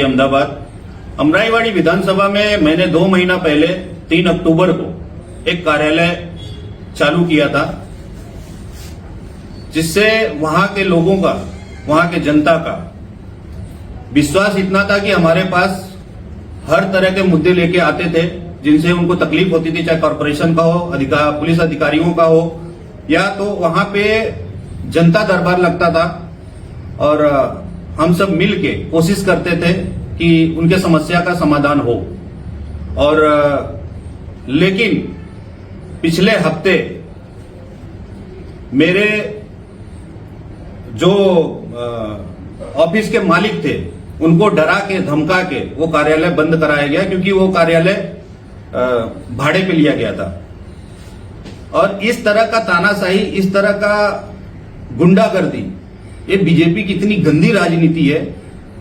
અમદાવાદ અમરાઈવાડી વિધાનસભા મે મેને 2 મહિના પહેલા 3 ઓક્ટોબર કો એક કાર્યાલય ચાલુ કિયા થા જિસસે વહા કે લોગો કા વહા કે જનતા કા વિશ્વાસ ઇતના થા કે હમારે પાસ હર તરહ કે મુદ્દે લેકે આતે થે જિનસે ઉનકો તકલીફ હોતી થી ચા કોર્પોરેશન કા હો અધી કા પોલીસ અધિકારીઓ કા હો યા તો વહા પે જનતા દરબાર લગતા થા ઓર हम सब मिल के कोशिश करते थे कि उनके समस्या का समाधान हो और लेकिन पिछले हफ्ते मेरे जो ऑफिस के मालिक थे उनको डरा के धमका के वो कार्यालय बंद कराया गया क्योंकि वो कार्यालय भाड़े पे लिया गया था और इस तरह का तानाशाही इस तरह का गुंडागर्दी ये बीजेपी की इतनी गंदी राजनीति है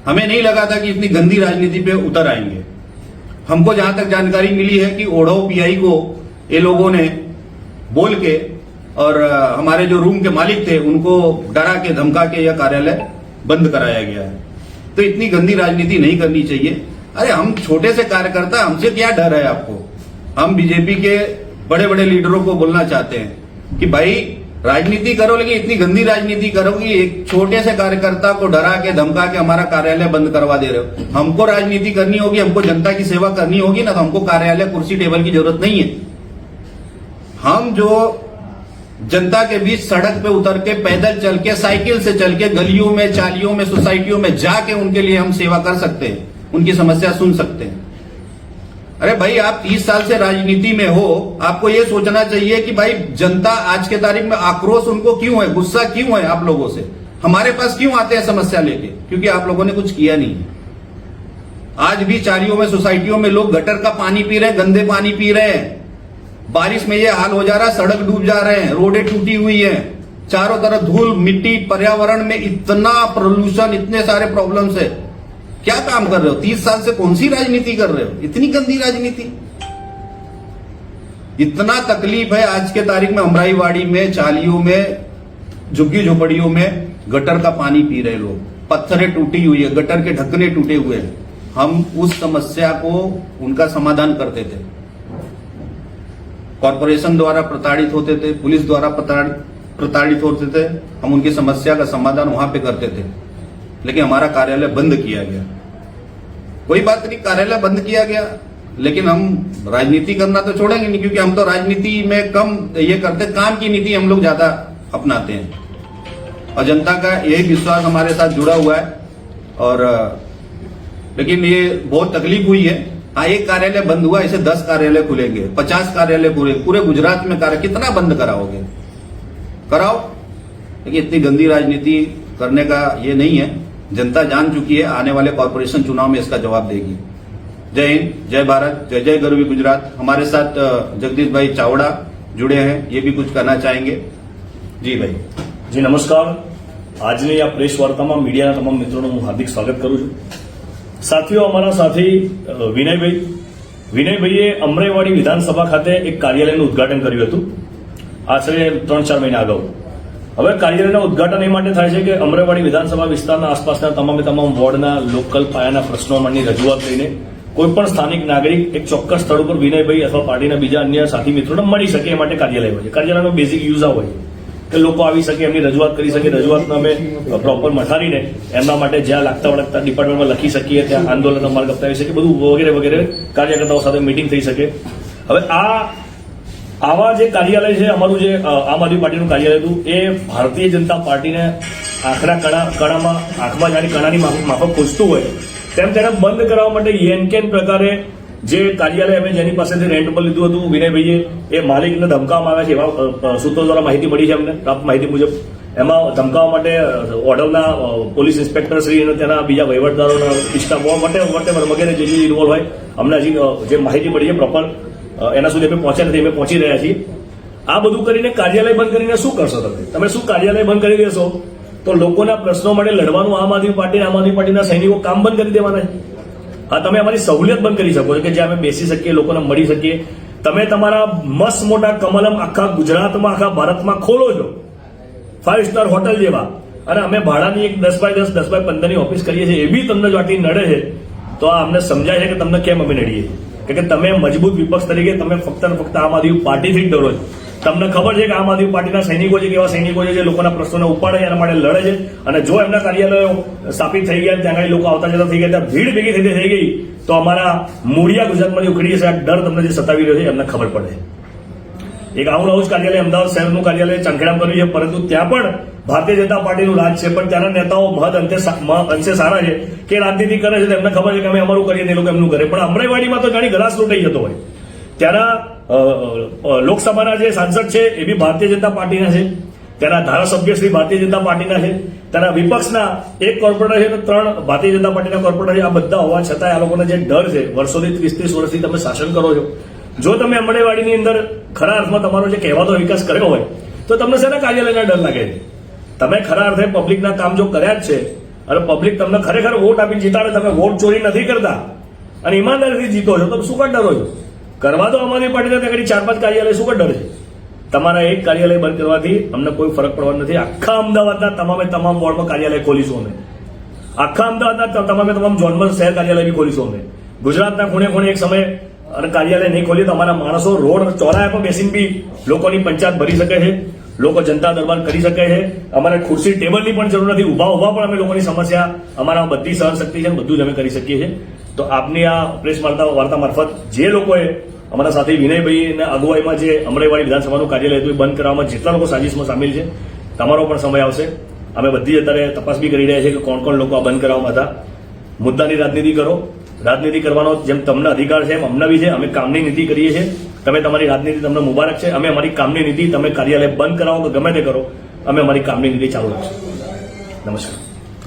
हमें नहीं लगा था कि इतनी गंदी राजनीति पे उतर आएंगे हमको जहां तक जानकारी मिली है कि ओढ़ो पीआई को ये लोगों ने बोल के और हमारे जो रूम के मालिक थे उनको डरा के धमका के यह कार्यालय बंद कराया गया है तो इतनी गंदी राजनीति नहीं करनी चाहिए अरे हम छोटे से कार्यकर्ता हमसे क्या डर है आपको हम बीजेपी के बड़े बड़े लीडरों को बोलना चाहते हैं कि भाई राजनीति करो लेकिन इतनी गंदी राजनीति करो कि एक छोटे से कार्यकर्ता को डरा के धमका के हमारा कार्यालय बंद करवा दे रहे हो हमको राजनीति करनी होगी हमको जनता की सेवा करनी होगी ना तो हमको कार्यालय कुर्सी टेबल की जरूरत नहीं है हम जो जनता के बीच सड़क पे उतर के पैदल चल के साइकिल से चल के गलियों में चालियों में सोसाइटियों में जाके उनके लिए हम सेवा कर सकते हैं उनकी समस्या सुन सकते हैं अरे भाई आप 30 साल से राजनीति में हो आपको ये सोचना चाहिए कि भाई जनता आज के तारीख में आक्रोश उनको क्यों है गुस्सा क्यों है आप लोगों से हमारे पास क्यों आते हैं समस्या लेके क्योंकि आप लोगों ने कुछ किया नहीं आज भी चारियों में सोसाइटियों में लोग गटर का पानी पी रहे हैं गंदे पानी पी रहे हैं बारिश में ये हाल हो जा रहा है सड़क डूब जा रहे हैं रोडें टूटी हुई है चारों तरफ धूल मिट्टी पर्यावरण में इतना प्रदूषण इतने सारे प्रॉब्लम्स है क्या काम कर रहे हो तीस साल से कौन सी राजनीति कर रहे हो इतनी गंदी राजनीति इतना तकलीफ है आज के तारीख में अमराईवाड़ी में चालियों में झुग्गी झोपड़ियों में गटर का पानी पी रहे लोग पत्थरें टूटी हुई है गटर के ढक्कने टूटे हुए हैं हम उस समस्या को उनका समाधान करते थे कॉरपोरेशन द्वारा प्रताड़ित होते थे पुलिस द्वारा प्रताड़ित होते थे हम उनकी समस्या का समाधान वहां पे करते थे लेकिन हमारा कार्यालय बंद किया गया कोई बात नहीं कार्यालय बंद किया गया लेकिन हम राजनीति करना तो छोड़ेंगे नहीं क्योंकि हम तो राजनीति में कम ये करते काम की नीति हम लोग ज्यादा अपनाते हैं और जनता का यही विश्वास हमारे साथ जुड़ा हुआ है और लेकिन ये बहुत तकलीफ हुई है हाँ एक कार्यालय बंद हुआ इसे दस कार्यालय खुलेंगे पचास कार्यालय पूरे पूरे गुजरात में कार्य कितना बंद कराओगे कराओ लेकिन इतनी गंदी राजनीति करने का ये नहीं है जनता जान चुकी है आने वाले कॉरपोरेशन चुनाव में इसका जवाब देगी जय हिंद जय भारत जय जय गरवी गुजरात हमारे साथ जगदीश भाई चावड़ा जुड़े हैं ये भी कुछ कहना चाहेंगे जी भाई जी नमस्कार आज ने या प्रेस वार्ता में मीडिया ना तमाम मित्रों हार्दिक स्वागत करू छू साथियों अमरा साथी विनय भाई विनय भाई अमरेवाड़ी विधानसभा खाते एक कार्यालय न उद्घाटन कर आश्रे त्र चार महीने अगौर હવે કાર્યાલયના ઉદઘાટન એ માટે થાય છે કે અમરેવાડી વિધાનસભા વિસ્તારના આસપાસના તમામે તમામ વોર્ડના લોકલ પાયાના પ્રશ્નો માટેની રજૂઆત લઈને કોઈપણ સ્થાનિક નાગરિક એક ચોક્કસ સ્થળ ઉપર વિનયભાઈ અથવા પાર્ટીના બીજા અન્ય સાથી મિત્રોને મળી શકે એ માટે કાર્યાલય હોય છે કાર્યાલયનો બેઝિક યુઝ આ હોય કે લોકો આવી શકે એમની રજૂઆત કરી શકે રજૂઆતને અમે પ્રોપર મથારીને એમના માટે જ્યાં લાગતા વળગતા ડિપાર્ટમેન્ટમાં લખી શકીએ ત્યાં આંદોલનનો માર્ગ અપનાવી શકીએ બધું વગેરે વગેરે કાર્યકર્તાઓ સાથે મિટિંગ થઈ શકે હવે આ આવા જે કાર્યાલય છે અમારું જે આમ આદમી પાર્ટીનું કાર્યાલય હતું એ ભારતીય જનતા પાર્ટીને આખરા કણા કણામાં આંખમાં જાણી કણાની માફક પૂછતું હોય તેમ તેને બંધ કરાવવા માટે યેનકેન પ્રકારે જે કાર્યાલય અમે જેની પાસેથી રેન્ટ પર લીધું હતું વિનયભાઈએ એ માલિકને ધમકાવવામાં આવ્યા છે એવા સૂત્રો દ્વારા માહિતી મળી છે અમને પ્રાપ્ત માહિતી મુજબ એમાં ધમકાવવા માટે ઓર્ડરના પોલીસ ઇન્સ્પેક્ટર શ્રી અને તેના બીજા વહીવટદારોના ઇચ્છતા પિસ્ટા માટે વગેરે જે ઇન્વોલ્વ હોય અમને હજી જે માહિતી મળી છે પ્રોપર એના સુધી અમે પહોંચ્યા નથી અમે પહોંચી રહ્યા છીએ આ બધું કરીને કાર્યાલય બંધ કરીને શું કરશો તમે તમે શું કાર્યાલય બંધ કરી દેશો તો લોકોના પ્રશ્નો માટે લડવાનું આમ આદમી પાર્ટી આમ આદમી પાર્ટીના સૈનિકો કામ બંધ કરી દેવાના હા તમે અમારી સહુલિયત બંધ કરી શકો છો કે જ્યાં અમે બેસી શકીએ લોકોને મળી શકીએ તમે તમારા મસ્ત મોટા કમલમ આખા ગુજરાતમાં આખા ભારતમાં ખોલો છો ફાઇવ સ્ટાર હોટલ જેવા અને અમે ભાડાની એક દસ બાય દસ દસ બાય પંદરની ઓફિસ કરીએ છીએ એ બી તમને જો આટલી નડે છે તો આ અમને સમજાય છે કે તમને કેમ અમે નડીએ છીએ કે તમે મજબૂત વિપક્ષ તરીકે તમે ફક્ત ને ફક્ત આમ આદમી પાર્ટીથી જ ડરો છો તમને ખબર છે કે આમ આદમી પાર્ટીના સૈનિકો છે કેવા સૈનિકો છે જે લોકોના પ્રશ્નોને ઉપાડે એના માટે લડે છે અને જો એમના કાર્યાલયો સ્થાપિત થઈ ગયા ત્યાં આગળ લોકો આવતા જતા થઈ ગયા ત્યાં ભીડ ભેગી થઈ થઈ ગઈ તો અમારા મૂળિયા ગુજરાતમાંથી ઉખડી જશે આ ડર તમને જે સતાવી રહ્યો છે એમને ખબર પડે એક આવું હાઉસ કાર્યાલય અમદાવાદ શહેરનું કાર્યાલય ચાંખેડા બન્યું છે પરંતુ ત્યાં પણ ભારતીય જનતા પાર્ટીનું રાજ છે પણ ત્યાંના નેતાઓ મહદ અંતે અંશે સારા છે કે રાજનીતિ કરે છે એમને ખબર છે કે અમે અમારું કરીએ ને એ લોકો એમનું કરે પણ અમરાઈવાડીમાં તો જાણી ગલાસ લૂંટાઈ જતો હોય ત્યારના લોકસભાના જે સાંસદ છે એ બી ભારતીય જનતા પાર્ટીના છે ત્યારના ધારાસભ્ય શ્રી ભારતીય જનતા પાર્ટીના છે ત્યારના વિપક્ષના એક કોર્પોરેટર છે ત્રણ ભારતીય જનતા પાર્ટીના કોર્પોરેટર છે આ બધા હોવા છતાં આ લોકોના જે ડર છે વર્ષોથી ત્રીસ ત્રીસ વર્ષથી તમે શાસન કરો છો જો તમે અમરેવાડીની અંદર ખરા અર્થમાં તમારો જે કહેવાતો વિકાસ કર્યો હોય તો તમને શેના કાર્યાલયના ડર લાગે છે તમે ખરા અર્થે પબ્લિકના કામ જો કર્યા જ છે અને પબ્લિક તમને ખરેખર વોટ આપી જીતાડે તમે વોટ ચોરી નથી કરતા અને ઈમાનદારીથી જીતો છો તો શું કાં ડરો છો કરવા તો અમારી પાર્ટીને ત્યાં ચાર પાંચ કાર્યાલય શું કાં ડર છે તમારા એક કાર્યાલય બંધ કરવાથી અમને કોઈ ફરક પડવાનો નથી આખા અમદાવાદના તમામે તમામ વોર્ડમાં કાર્યાલય ખોલીશું અમે આખા અમદાવાદના તમામે તમામ જોનબલ શહેર કાર્યાલય બી ખોલીશું અમે ગુજરાતના ખૂણે ખૂણે એક સમયે અને કાર્યાલય નહીં ખોલીએ તો અમારા માણસો રોડ ચોરાયા પણ બેસીને બી લોકોની પંચાયત ભરી શકે છે લોકો જનતા દરબાર કરી શકે છે અમારે ખુરશી ટેબલની પણ જરૂર નથી ઊભા ઊભા પણ અમે લોકોની સમસ્યા અમારા બધી સહનશક્તિ છે બધું જ અમે કરી શકીએ છીએ તો આપની આ પ્રેસ વાર્તા વાર્તા મારફત જે લોકોએ અમારા સાથે વિનયભાઈના અગુવાઈમાં જે અમરેવાડી વિધાનસભાનું કાર્યાલય હતું એ બંધ કરવામાં જેટલા લોકો સાજિશમાં સામેલ છે તમારો પણ સમય આવશે અમે બધી અત્યારે તપાસ બી કરી રહ્યા છીએ કે કોણ કોણ લોકો આ બંધ કરાવવામાં હતા મુદ્દાની રાજનીતિ કરો રાજનીતિ કરવાનો જેમ તમને અધિકાર છે એમ અમને બી છે અમે કામની નીતિ કરીએ છીએ તમે તમારી રાજનીતિ તમને મુબારક છે અમે અમારી કામની નીતિ તમે કાર્યાલય બંધ કરાવો કે ગમે તે કરો અમે અમારી કામની નીતિ ચાલુ રાખશું નમસ્કાર